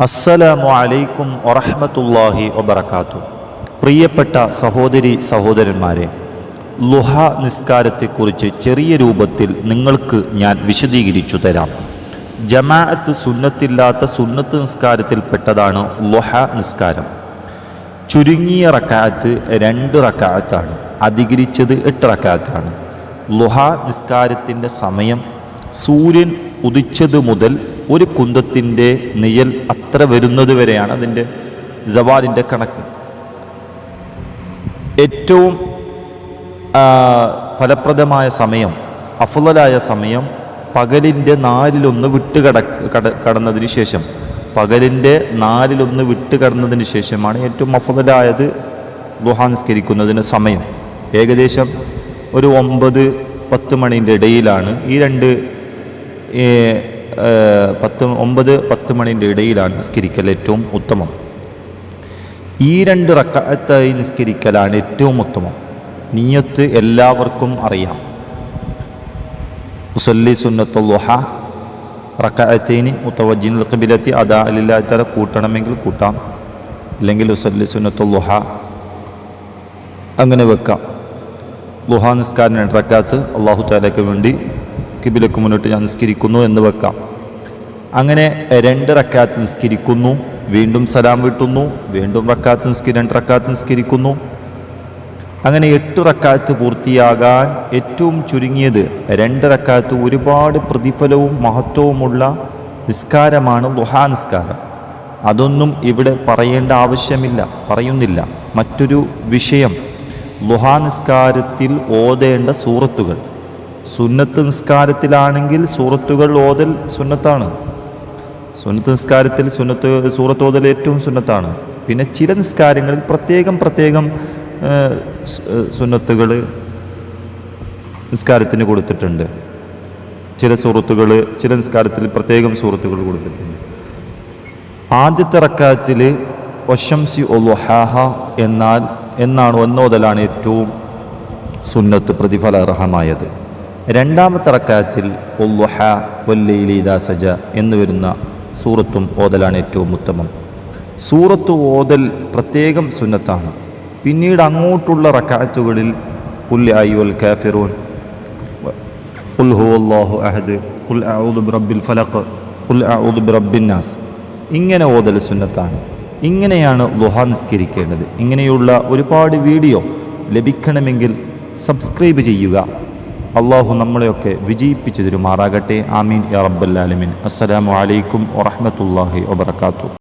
അസ്സലാമു അലൈക്കും വറഹ്മത്തുള്ളാഹി വബറകാത്തു പ്രിയപ്പെട്ട സഹോദരി സഹോദരന്മാരെ ലുഹ നിസ്കാരത്തെക്കുറിച്ച് ചെറിയ രൂപത്തിൽ നിങ്ങൾക്ക് ഞാൻ വിശദീകരിച്ചു തരാം. ജമാഅത്ത് സുന്നത്തില്ലാത്ത സുന്നത്ത് നിസ്കാരത്തിൽപ്പെട്ടതാണ് ലുഹ നിസ്കാരം. ചുരുങ്ങിയ റക്കാത്ത് രണ്ട് റക്കാത്താണ് അധികരിച്ചത് എട്ട് റക്കാത്താണ് ലുഹ നിസ്കാരത്തിന്റെ സമയം സൂര്യൻ ഉദിച്ചത് മുതൽ ഒരു കുന്തത്തിന്റെ നിഴൽ അത്ര വരുന്നത് വരെയാണ് അതിന്റെ ജവാലിന്റെ കണക്ക്. ഏറ്റവും ഫലപ്രദമായ സമയം അഫുലായ സമയം പകലിന്റെ നാലിലൊന്ന് വിട്ട് കട കട കടന്നതിന് ശേഷം പകലിന്റെ നാലിലൊന്ന് വിട്ട് കടന്നതിന് ശേഷമാണ് ഏറ്റവും അഫുലായത് ഗുഹാനിസ്കരിക്കുന്നതിന് സമയം. ഏകദേശം ഒരു ഒമ്പത് പത്ത് മണിന്റെ ഇടയിലാണ് ഈ രണ്ട് പത്ത് ഒമ്പത് പത്ത് മണിന്റെ ഇടയിലാണ് നിസ്കരിക്കൽ ഏറ്റവും ഉത്തമം. ഈ രണ്ട് റക്കാത്തായി നിസ്കരിക്കലാണ് ഏറ്റവും ഉത്തമം. നീയത്ത് എല്ലാവർക്കും അറിയാം. മുസല്ലി സുന്നത്തുഹ റക്കായത്തീനി മുത്തവജിൻ ഖിബിലത്തി അതാ അലില്ലാത്തല കൂട്ടണമെങ്കിൽ കൂട്ടാം. അല്ലെങ്കിൽ ഉസല്ലി സുന്നത്തുഹ അങ്ങനെ വെക്കാം. ലുഹ നിസ്കാരം റക്കാത്ത് അള്ളാഹു താലയ്ക്ക് വേണ്ടി കിബിലക്ക് മുന്നിട്ട് ഞാൻ നിസ്കരിക്കുന്നു എന്ന് വെക്കാം. അങ്ങനെ രണ്ട് റക്കാത്ത് നിസ്കരിക്കുന്നു വീണ്ടും സലാം വിട്ടുന്നു വീണ്ടും റക്കാത്ത് നിസ്കരി രണ്ട് റക്കാത്ത് നിസ്കരിക്കുന്നു. അങ്ങനെ എട്ട് റക്കാത്ത് പൂർത്തിയാകാൻ ഏറ്റവും ചുരുങ്ങിയത് രണ്ട് റക്കാത്ത് ഒരുപാട് പ്രതിഫലവും മഹത്വവുമുള്ള നിസ്കാരമാണ് ലുഹാ നിസ്കാരം. അതൊന്നും ഇവിടെ പറയേണ്ട ആവശ്യമില്ല പറയുന്നില്ല. മറ്റൊരു വിഷയം ലുഹാ നിസ്കാരത്തിൽ ഓതേണ്ട സൂറത്തുകൾ. സുന്നത്ത് നിസ്കാരത്തിലാണെങ്കിൽ സൂറത്തുകൾ ഓതൽ സുന്നത്താണ്. സുന്നത്ത് നിസ്കാരത്തിൽ സുന്നത്ത് സൂറത്ത് ഓതൽ ഏറ്റവും സുന്നത്താണ്. പിന്നെ ചില നിസ്കാരങ്ങളിൽ പ്രത്യേകം പ്രത്യേകം സുന്നത്തുകൾ നിസ്കാരത്തിന് കൊടുത്തിട്ടുണ്ട്. ചില സുഹൃത്തുക്കൾ ചില നിസ്കാരത്തിൽ പ്രത്യേകം സൂറത്തുകൾ കൊടുത്തിട്ടുണ്ട്. ആദ്യത്തെ റക്കാത്തിൽ ഒശംസി ഒലുഹാഹ എന്നാൽ എന്നാണ് ഒന്നോതലാണ് ഏറ്റവും സുന്നത്ത് പ്രതിഫലാർഹമായത് രണ്ടാമത്തെ റക്കാത്തിൽ ഒല്ലുഹ വല്ലയിലീദാ സജ എന്ന് വരുന്ന സൂറത്തും ഓതലാണ് ഏറ്റവും ഉത്തമം. സൂറത്ത് ഓതൽ പ്രത്യേകം സുന്നത്താണ്. പിന്നീട് അങ്ങോട്ടുള്ള റക്കാറ്റുകളിൽ കാഫിറൂൻ അഹദ് ഫലഖ് ഇങ്ങനെ ഓതൽ സുന്നത്താണ്. ഇങ്ങനെയാണ് ലുഹ നിസ്കരിക്കേണ്ടത്. ഇങ്ങനെയുള്ള ഒരുപാട് വീഡിയോ ലഭിക്കണമെങ്കിൽ സബ്സ്ക്രൈബ് ചെയ്യുക. അള്ളാഹു നമ്മളെയൊക്കെ വിജയിപ്പിച്ചു തരുമാറാകട്ടെ ആമീൻ യാ റബ്ബല്ലാലമീൻ അസ്സലാമു അലൈക്കും വറഹ്മത്തുള്ളാഹി വബറകാതുഹു.